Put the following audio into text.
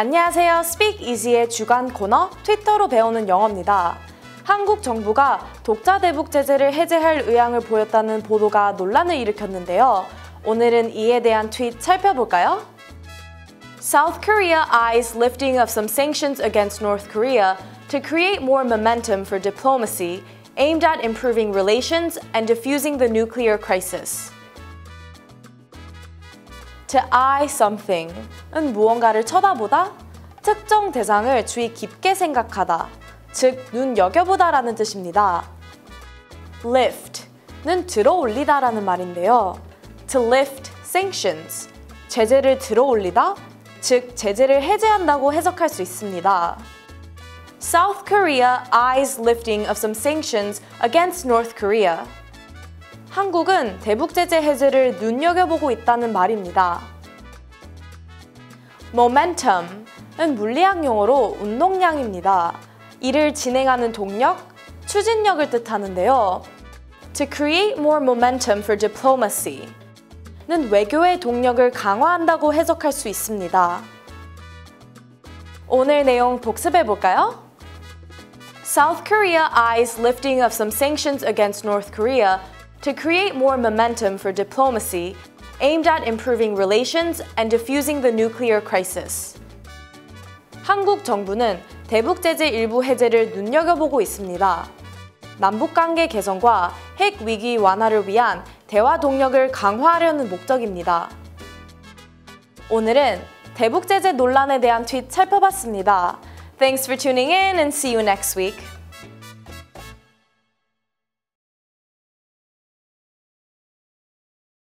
안녕하세요. Speak Easy의 주간 코너 트위터로 배우는 영어입니다. 한국 정부가 독자 대북 제재를 해제할 의향을 보였다는 보도가 논란을 일으켰는데요. 오늘은 이에 대한 트윗 살펴볼까요? South Korea eyes lifting of some sanctions against North Korea to create more momentum for diplomacy aimed at improving relations and diffusing the nuclear crisis. To eye something은 무언가를 쳐다보다, 특정 대상을 주의 깊게 생각하다, 즉 눈여겨보다라는 뜻입니다. lift는 들어 올리다라는 말인데요. To lift sanctions, 제재를 들어 올리다, 즉 제재를 해제한다고 해석할 수 있습니다. South Korea eyes lifting of some sanctions against North Korea. 한국은 대북 제재 해제를 눈여겨보고 있다는 말입니다. momentum은 물리학 용어로 운동량입니다. 이를 진행하는 동력, 추진력을 뜻하는데요. To create more momentum for diplomacy 는 외교의 동력을 강화한다고 해석할 수 있습니다. 오늘 내용 복습해 볼까요? South Korea eyes lifting of some sanctions against North Korea to create more momentum for diplomacy aimed at improving relations and diffusing the nuclear crisis. 한국 정부는 대북 제재 일부 해제를 눈여겨보고 있습니다. 남북 관계 개선과 핵 위기 완화를 위한 대화 동력을 강화하려는 목적입니다. 오늘은 대북 제재 논란에 대한 트윗 살펴봤습니다. Thanks for tuning in and see you next week.